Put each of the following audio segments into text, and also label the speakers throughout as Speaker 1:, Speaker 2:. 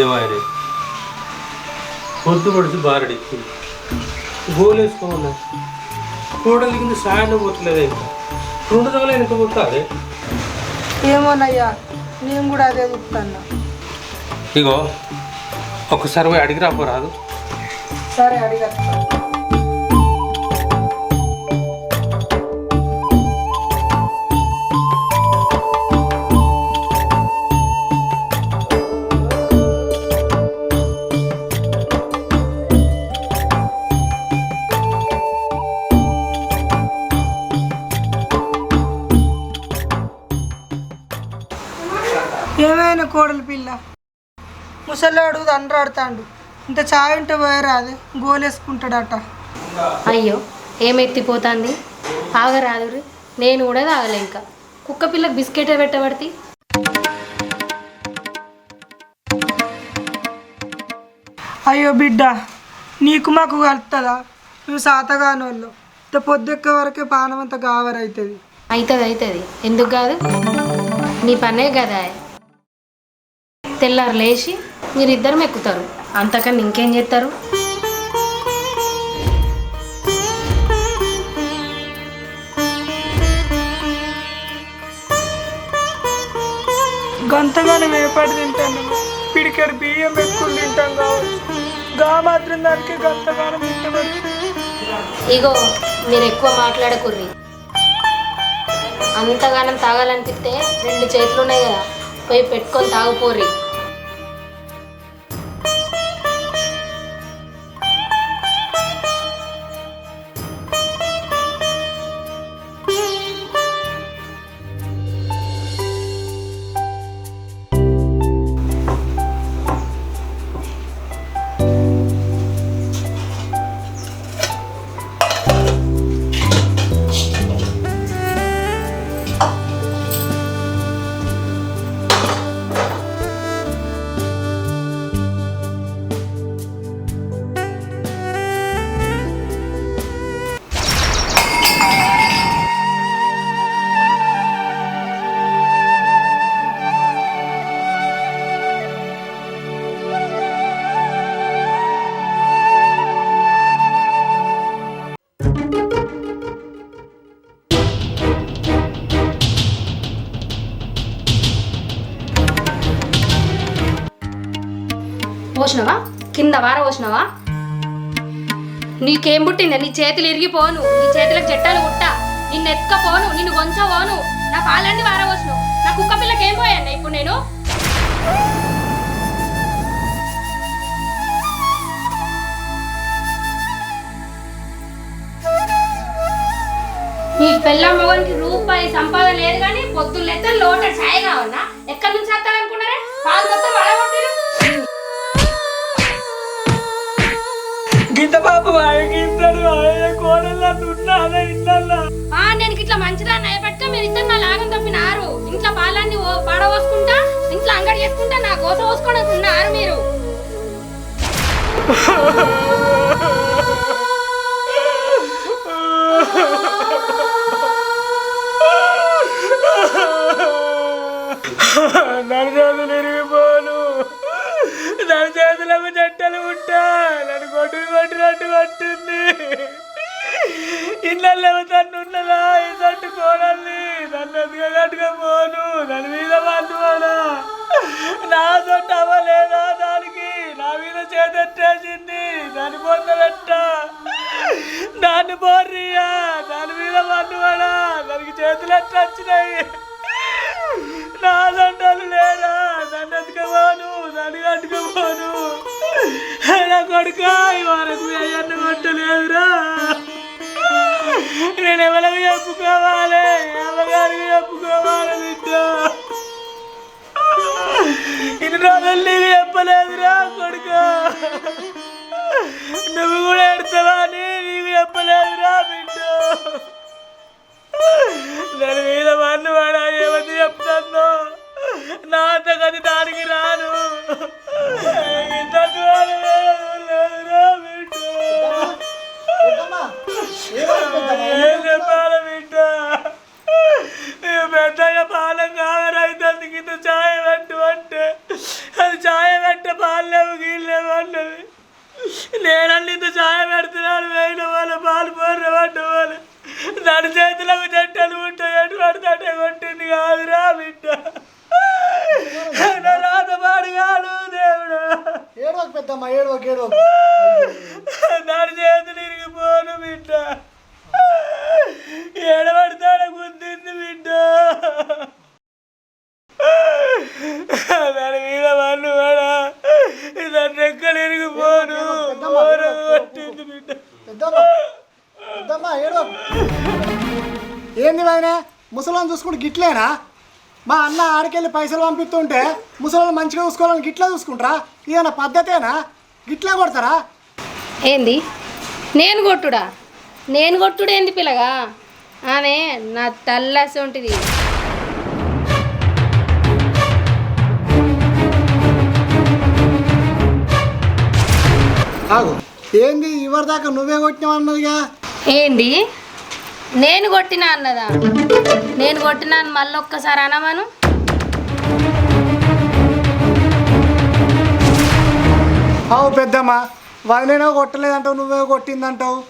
Speaker 1: ఏమాయని? పొద్దు పొడిచి బారడి గోలేసుకోమన్నా కూడలి కింద సాయం పోట్లేదే రెండు రోజులు వెనక పోతుంది
Speaker 2: ఏమోనయ్యా నేను కూడా అదే చూస్తాను
Speaker 1: ఇగో ఒకసారి పోయి అడిగి రాపోరాదు
Speaker 2: సరే అడిగేస్తాను కోడలు పిల్ల. ముసలాడు తండ్రాడుతాండు ఇంత చాయ్ ఉంటే పోయారా అది గోలేసుకుంటాడట.
Speaker 3: అయ్యో ఏమెత్తిపోతుంది? ఆగరాదు నేను కూడా తాగలే ఇంకా. కుక్క పిల్లకి బిస్కెటే పెట్టబడితే
Speaker 2: అయ్యో బిడ్డ నీకు మాకు కలుతుందా నువ్వు సాతగానోళ్ళు. ఇంత పొద్దుక్క వరకే పానం అంతా గావరైతుంది.
Speaker 3: అవుతుంది అవుతుంది ఎందుకు కాదు? నీ పనే కదా. తెల్లారు లేచి మీరిద్దరం ఎక్కుతారు. అంతకన్నా ఇంకేం చేస్తారు?
Speaker 2: గంతగానం ఏపాటు తింటాను. పిడికెడు బియ్యం ఎక్కువ తింటాం కావచ్చు. గా మాత్రం దానికి గంతగానం తింటామని.
Speaker 3: ఇగో మీరు ఎక్కువ మాట్లాడకుర్రి. అంతగానం తాగాలనిపిస్తే రెండు చేతులు ఉన్నాయి కదా పోయి పెట్టుకొని తాగుపోర్రి. పోసినవా? కింద వార పోసినవా? నీకేం పుట్టింది? నీ చేతులు ఇరిగిపోను. నీ చేతులకు చెట్టాలు పుట్ట నిన్ను ఎత్తుకపోను. నిన్ను గొంచపోను నా పాలన్నీ వారవచ్చును నా కుక్క పిల్లకి ఏం పోయాను ఇప్పుడు నేను? నీ పిల్ల మొగనికి రూపాయి సంపాదన లేదు కానీ పొద్దున్న లెక్క లోట ఛాయ్ కావన్నా. ఎక్కడి నుంచి వస్తారనుకున్నారే పాలు మొత్తం
Speaker 2: గీత పాప గింతడు కోడల్లా ఉన్నాదే ఇళ్ళల్లా
Speaker 3: ఆ నేను ఇట్లా మంచిదా నయపెట్ట? మీరు ఇద్దరు నా లాగం తప్పినారు. ఇంట్లో పాలన్నీ పాడవోసుకుంటా ఇంట్లో అంగడి చేసుకుంటా నా గోస పోసుకోవడానికి ఉన్నారు మీరు.
Speaker 2: నన్ను చేతులు నా నన్ను చేతులకు చెట్టలు ఉంటా. నన్ను కొట్టుకు కొట్టినట్టు కొట్టింది. ఇళ్ళల్లో తను ఉన్నదా? ఈ కోడల్ని. నన్ను ఎదుగట్టుగా పోను నన్ను మీద పండువాడా నా తొట్టు అవ్వలేదా దానికి? నా మీద చేతట్టేసింది. దాని పొందబెట్ట దాన్ని పోర్రియా? దాని మీద పండువాడా దానికి చేతులు ఎట్లా వచ్చినాయి? నా దండలు లేదా నన్ను ఎత్తుకపోను నన్ను కట్టుకపోను నా కొడుక వరకు అయ్యన్న కొట్టలేదురా. నేను ఎవరికి చెప్పుకోవాలి? అమ్మగారికి చెప్పుకోవాలి బిడ్డ? ఇన్ని రోజులు నీకు చెప్పలేదురా కొడుక. నువ్వు కూడా ఎడతావా? అని నీకు చెప్పలేదురా బిడ్డ. దాని మీద మన్ను వాడా ఏమని చెప్తాను నా దానికి రాను ఇంత దూరం. ఏం చెప్పాలి బిడ్డ? ఈ పెద్దయ్య పాలెం కావరైతే ఇంత ఛాయ పెట్టు అంటే. అది ఛాయ పెట్ట నేనల్లి ఇంత పెడుతున్నాను వాళ్ళ పాలు పోర్ర పడ్డ దాని చేతులకు చెట్టలు ఉంటాయి ఎటు పడితే కొట్టింది కాదురా బిడ్డ.
Speaker 4: పెద్దమ్మ ఏడవకు ఏడవకు.
Speaker 2: దాని చేతులు ఇరిగిపోను బిడ్డ. ఏడబడతాడ గుద్దింది బిడ్డ. దాని మీద వాళ్ళు వాడా. దాని రెక్కలు ఇరిగిపోను. ఘోరం కొట్టింది బిడ్డ.
Speaker 4: పెద్దమ్మ ఏడవకు. ఏంది వదినే ముసలాన్ని చూసుకుంటే గిట్లేనా? మా అన్న ఆడికెళ్ళి పైసలు పంపిస్తుంటే ముసలాన్ని మంచిగా చూసుకోవాలని గిట్లా చూసుకుంటారా? ఇదేనా పద్ధతేనా? గిట్లా కొడతారా?
Speaker 3: ఏంది? నేను కొట్టుడా? నేను కొట్టుడు ఏంది పిల్లగా? ఆమె నా తల్లసి ఉంటుంది.
Speaker 4: ఏంది ఇవరి దాకా నువ్వే కొట్టినావు అన్నదిగా?
Speaker 3: ఏంది? నేను కొట్టినా అన్నదా? నేను కొట్టినా అని మళ్ళీ ఒక్కసారి అనమాను?
Speaker 4: అవు పెద్దమ్మ వదిలేనో కొట్టలేదంటావు నువ్వే కొట్టిందంటావు.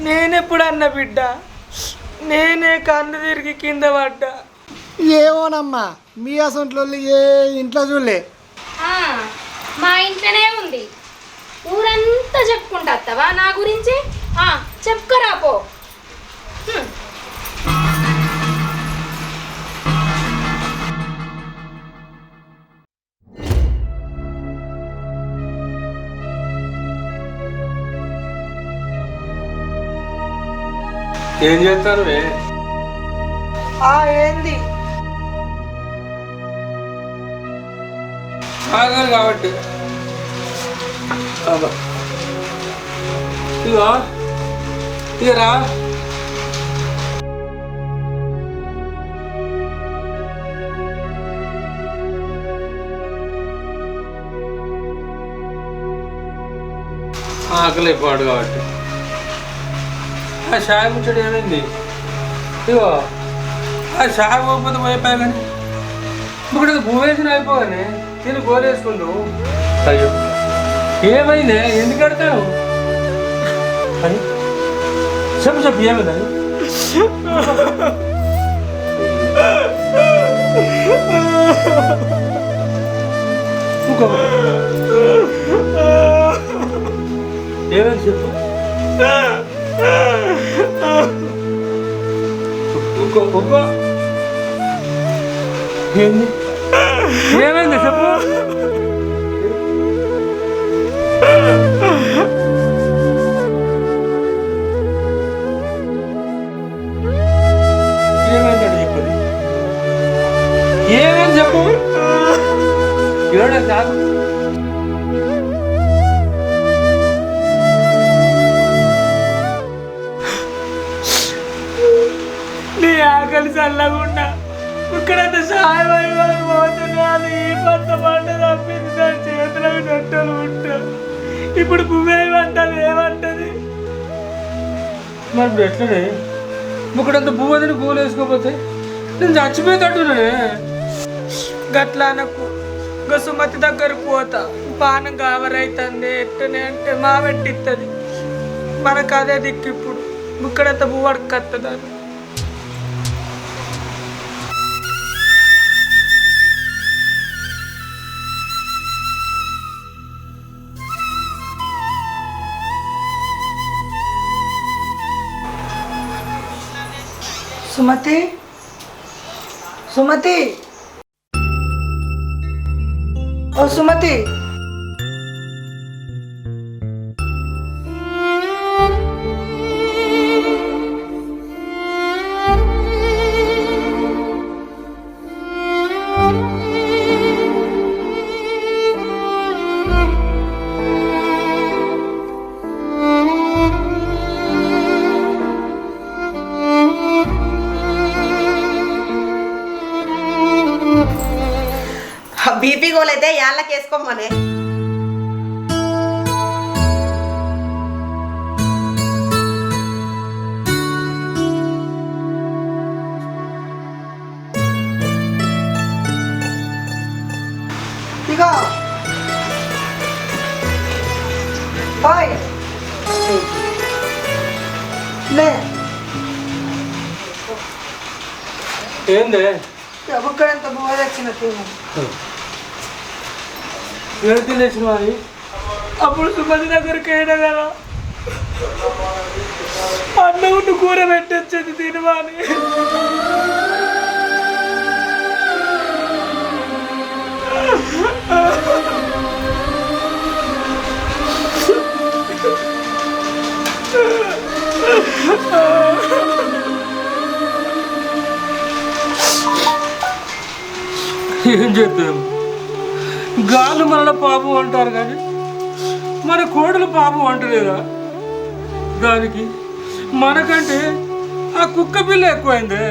Speaker 2: నేనెప్పుడు అన్న బిడ్డ? నేనే కన్ను తిరిగి కింద పడ్డా?
Speaker 4: ఏమోనమ్మా మీ అసంట్లో ఏ ఇంట్లో చూడలే.
Speaker 3: ఆ, మా ఇంట్లోనే ఉంది. ఊరంతా చెప్పుకుంటా అత్తవా? నా గురించి? ఆ, చెప్పుకరా పో.
Speaker 1: ఏం చేస్తారు
Speaker 2: ఆ ఏంది?
Speaker 1: ఆగాలి కాబట్టి. అబ్బా. ఇగో ఆకలి పాడు కాబట్టి. ఆ షాయి ముచ్చడు ఏమైంది? ఇగో ఆ షాయి పోకపోతే పోయిపోయా కానీ ఇప్పుడు భూమి వేసిన అయిపోగానే తిని గోలేసుకుంటూ అయ్యో. ఏమైంది? ఎందుకు కడతాను అని చెప్పు చెప్పు ఏమైంది? ఇంకో నేనేం చెప్పు? ఇంకో ఏంది? ఏమైంది చెప్పు? ఏమైందండి చెప్పు. ఏమైంది చెప్పు? ఇవ్వడం కాదు
Speaker 2: కలిసి ఆకలి చల్లకుండా ఇక్కడంత సాయం అయిపోయి పోతున్నా అది ఈ పంట పంట తప్పింది దాని చేతులకు చెట్టలు ఉంటా. ఇప్పుడు పువ్వేమంటది ఏమంటది
Speaker 1: మరి ఇప్పుడు ఎట్లనే? ఇక్కడంత పువ్వు వదిలి పూలు వేసుకోపోతే నేను చచ్చిపోయేటట్టున్నానే
Speaker 2: గట్లా నాకు ఇంకా సుమతి దగ్గరకు పోతా. పానం గావరైతుంది ఎట్టనే అంటే మా పెట్టిస్తుంది మనకు అదే దిక్కు ఇప్పుడు. ఇక్కడంత పువ్వు అడకత్తదాన్ని సుమతి సుమతి ఓ సుమతి
Speaker 5: గోలైతే యాళ్ళకి వేసుకోమనే.
Speaker 2: ఇక బాయ్ లే.
Speaker 1: ఏందే?
Speaker 2: బుక్కడంత బువ్వ తెచ్చిన తిను.
Speaker 1: ఏడు తినేసిన
Speaker 2: అప్పుడు సుమతి దగ్గరికి వేయడం కదా. అన్నం ఉండి కూర పెట్టొచ్చేది తినవాని
Speaker 1: ఏం చేద్దాం? గాలు మనలో పాపం అంటారు కానీ మన కోడలు పాపం అంటలేదా? దానికి మనకంటే ఆ కుక్క పిల్ల ఎక్కువైందే.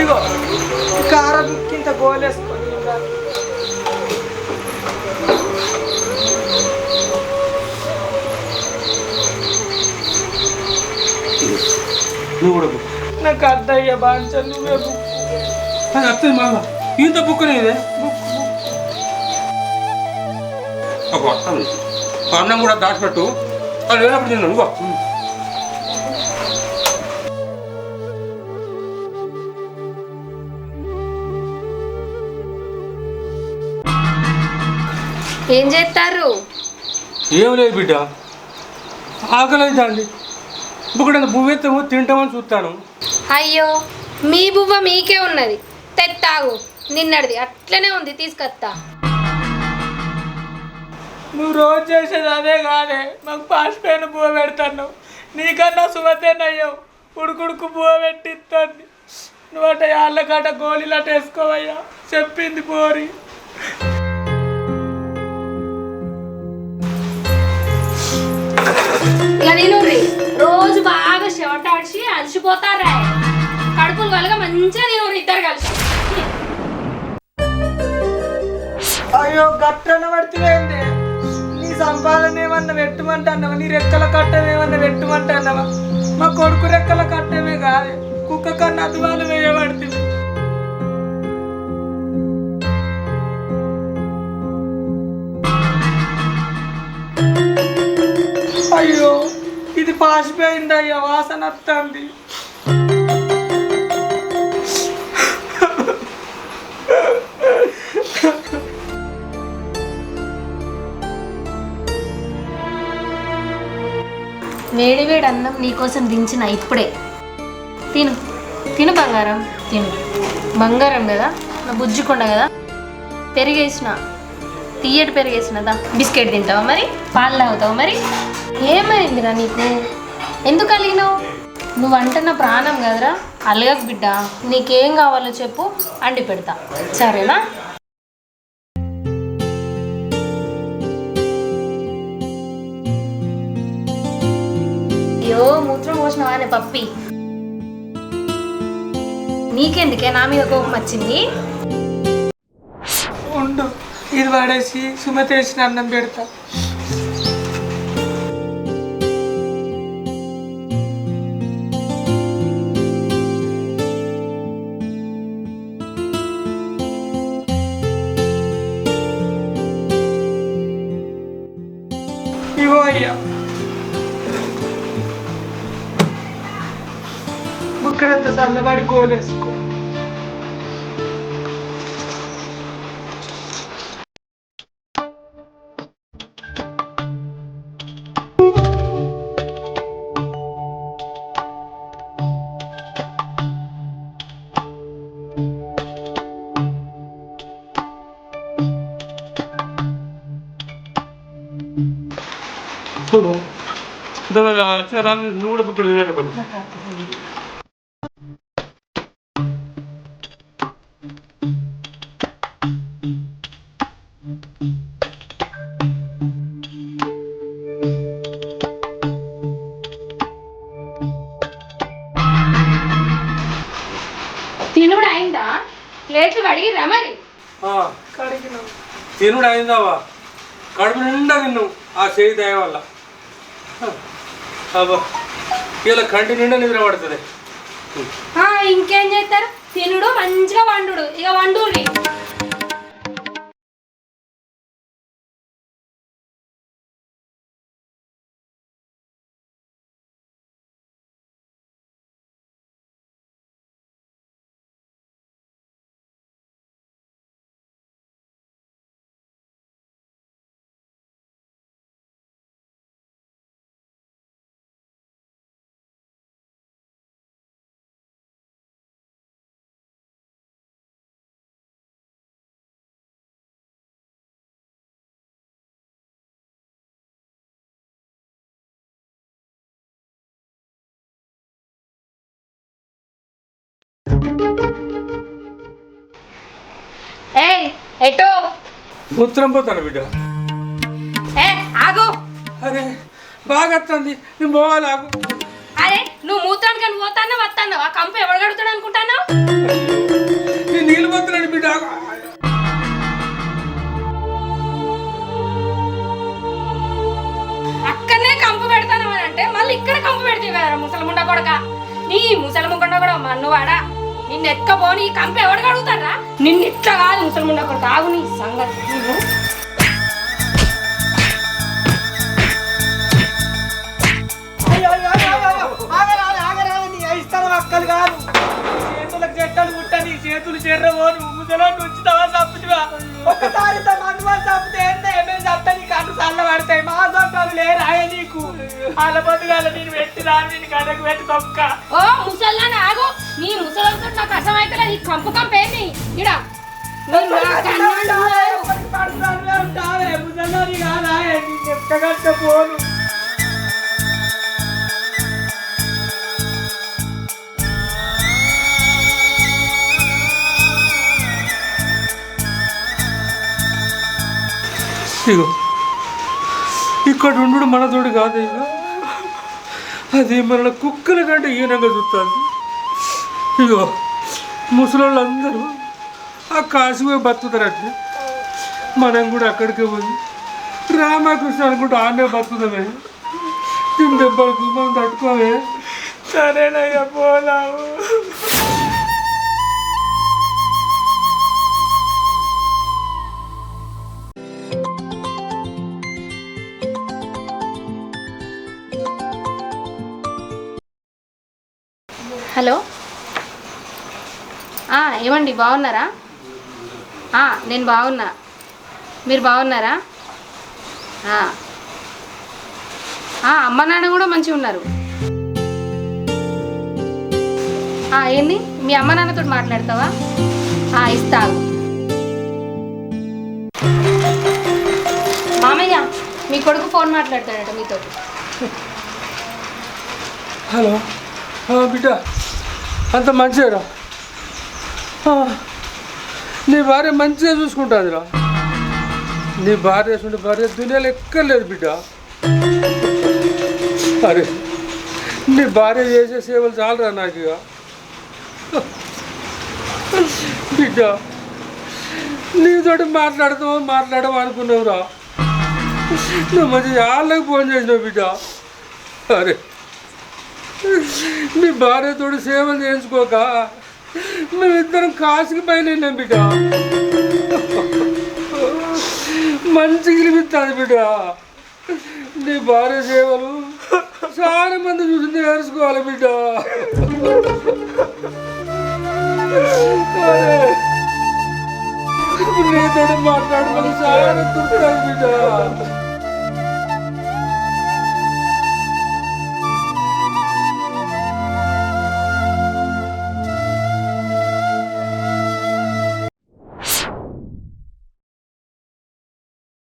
Speaker 2: ఇగో కారం కింద గోలేసుకొని
Speaker 1: నువ్వు కూడా బుక్.
Speaker 2: నాకు అద్దయ్య బాంచ నువ్వే బుక్.
Speaker 1: అది వస్తుంది మళ్ళా ఇంత బుక్కనేదే ఒక వస్తుంది అన్నం కూడా దాచిపెట్టు. అది లేనప్పుడు తిన్నాను
Speaker 3: ఏం చేస్తారు?
Speaker 1: ఏం లేదు బిడ్డ. ఆకలి అవుతుంది ఇప్పుడు బువ్వెత్తము తింటామని చూస్తాను
Speaker 3: అయ్యో మీ బువ్వ మీకే ఉన్నది. తెత్తాగు నిన్నటిది అట్లనే ఉంది తీసుకొస్తా
Speaker 2: నువ్వు రోజు చేసేది అదే కాదే. మాకు పాసిపోయిన బువ్వ పెడతాను. నీకన్నా సుమతేనయ్యావు ఉడుకుడుకు బువ్వ పెట్టిస్తుంది నువ్వు అట యాళ్ళకాట గోళీలట వేసుకోవయ్యా. చెప్పింది పోరి.
Speaker 3: ఇక నేను రోజు బాగా చెవటాడిచి అలసిపోతారా కడుపులు కలగా మంచిగా నేను ఇద్దరు కలిసి.
Speaker 2: అయ్యో గట్టన పడుతుంది నీ సంపాదన ఏమన్నా పెట్టమంటావా నీ రెక్కల కట్టం ఏమన్నా పెట్టమంటావా మా కొడుకు రెక్కల కట్టమే కాదు. కుక్క కన్నా అద్వాలు వేయబడుతుంది అయ్యో ఇది పాసిపోయింది అయ్యా వాసన వస్తుంది.
Speaker 3: వేడి వేడి అన్నం నీకోసం దించిన ఇప్పుడే. తిను తిను బంగారం తిను. బంగారం కదా నా బుజ్జికొండ కదా. పెరిగేసిన తీయటి పెరిగేసినదా బిస్కెట్ తింటావా మరి? పాలు తాగుతావా మరి? ఏమైందిరా నీకు? ఎందుకు అలిగినావు? నువ్వు అంటే నా ప్రాణం కదరా? అలగకు బిడ్డ. నీకేం కావాలో చెప్పు అండి పెడతా. సరేనా? అయ్యో మూత్రం పోసినవా అనే పప్పి? నీకెందుకే నా మీద కోపం వచ్చింది?
Speaker 2: ఉండు. ఇది వాడేసి సుమత వేసిన అన్నం పెడతా. salve barcones. Hello. Da, da,
Speaker 1: da, c'era un numero per
Speaker 3: prendere quello. అయిందా ప్లేట్లు కడిగిరా మరి
Speaker 2: కడిగినాం
Speaker 1: తినుడు అయిందావా కడుపు నిండా తిన్నావు ఆ చేయి దయ వల్ల అబ్బా ఇలా కంటి నిండా నిద్ర పడుతుంది
Speaker 3: ఆ, ఇంకేం చేస్తారు తినుడు మంచిగా వండుడు ఇక వండుర్రి ఏయ్ ఎటో?
Speaker 1: మూత్రం పోతాను బిడ్డ.
Speaker 3: ఏ ఆగు.
Speaker 1: అరే బాగా వస్తుంది నేను పోవాలి ఆగు.
Speaker 3: అరే నువ్వు మూత్రానికి అని పోతాన్నా వస్తాన్నావు ఆ కంపు ఎవడు కడుగుతాడు అనుకుంటాను
Speaker 1: నేను నీళ్ళు పోతున్నాను బిడ్డ ఆగు.
Speaker 3: అక్కడనే కంపు పెడతాను అని అంటే మళ్ళీ ఇక్కడ కంపు పెడితే ముసలముండ కొడక. నీ ముసలముండ కూడా మన్నువాడా? నిన్ను ఎత్తుకపోని ఈ కంపు ఎవడు కడుగుతారా నిన్ను ఇట్లా కాదు ముసలముండ కొడక. ఆగు నీ సంగతి.
Speaker 2: అక్కలు కాదు. చేతులకు చెట్టలు పుట్టని చేతులు చెర్రవోను ముసలోని ఉంచుతావా తప్పుతువా ఒక్కసారి మనుమని తప్పితే ఏందే? మేము తప్ప నీకు అన్ని చల్ల పడతాయి మా దొంగలు లేరాయ నీకు. వాళ్ళ బతుగాల నేను పెట్టి రాను నేను గడకు పెట్టి తొక్క
Speaker 3: ఓ ముసల్లాని ఆగు. నీ ముసలంతో నాకు అసమైతే ఈ కంపు కంపు ఏంది? ఇడా నువ్వు నా కన్ను అంటున్నావు.
Speaker 2: ఉంటావే ముసలోని కాదాయే నేను ఎక్కగట్ట పోను.
Speaker 1: ఇగో. ఇక్కడ ఉండు మనతోడు కాదు. ఇక అది మన కుక్కల కంటే ఈనంగా చూస్తుంది. ఇగో ముసలోళ్ళందరూ ఆ కాశీపోయి బతుకుతారట మనం కూడా అక్కడికే పోయి రామకృష్ణ అనుకుంటే ఆనే బతుకుతామే తిని దెబ్బలకు మనం తట్టుకోవే
Speaker 2: సరేనయ్యా పోలావు
Speaker 3: హలో. ఏమండి బాగున్నారా? నేను బాగున్నా. మీరు బాగున్నారా? అమ్మ నాన్న కూడా మంచిగా ఉన్నారు. ఏంది? మీ అమ్మ నాన్నతో మాట్లాడతావా? ఇస్తాను మామయ్య మీ కొడుకు ఫోన్ మాట్లాడతాడట మీతో
Speaker 1: హలో. బిడ్డ. అంత మంచిదిరా. నీ భార్య మంచిగా చూసుకుంటుందిరా. నీ భార్య చూసుకుంటే భార్య దునియాలో ఎక్కర్లేదు బిడ్డ. అరే నీ భార్య చేసే సేవలు చాలరా నాకు ఇక బిడ్డ నీతోటి మాట్లాడతావు మాట్లాడము అనుకున్నావురా. నువ్వు మంచి వాళ్ళకి ఫోన్ చేసినావు బిడ్డ. అరే మీ భార్యతోడు సేవలు చేయించుకోక మేమిద్దరం కాసుకి పైన వెళ్ళాం బిడ్డ. మంచి గెలిపిస్తుంది బిడ్డ. నీ భార్య సేవలు చాలా మంది చూసి నేర్చుకోవాలి బిడ్డ. అరే, నీతో చాలా దుర్తాను బిడ్డ.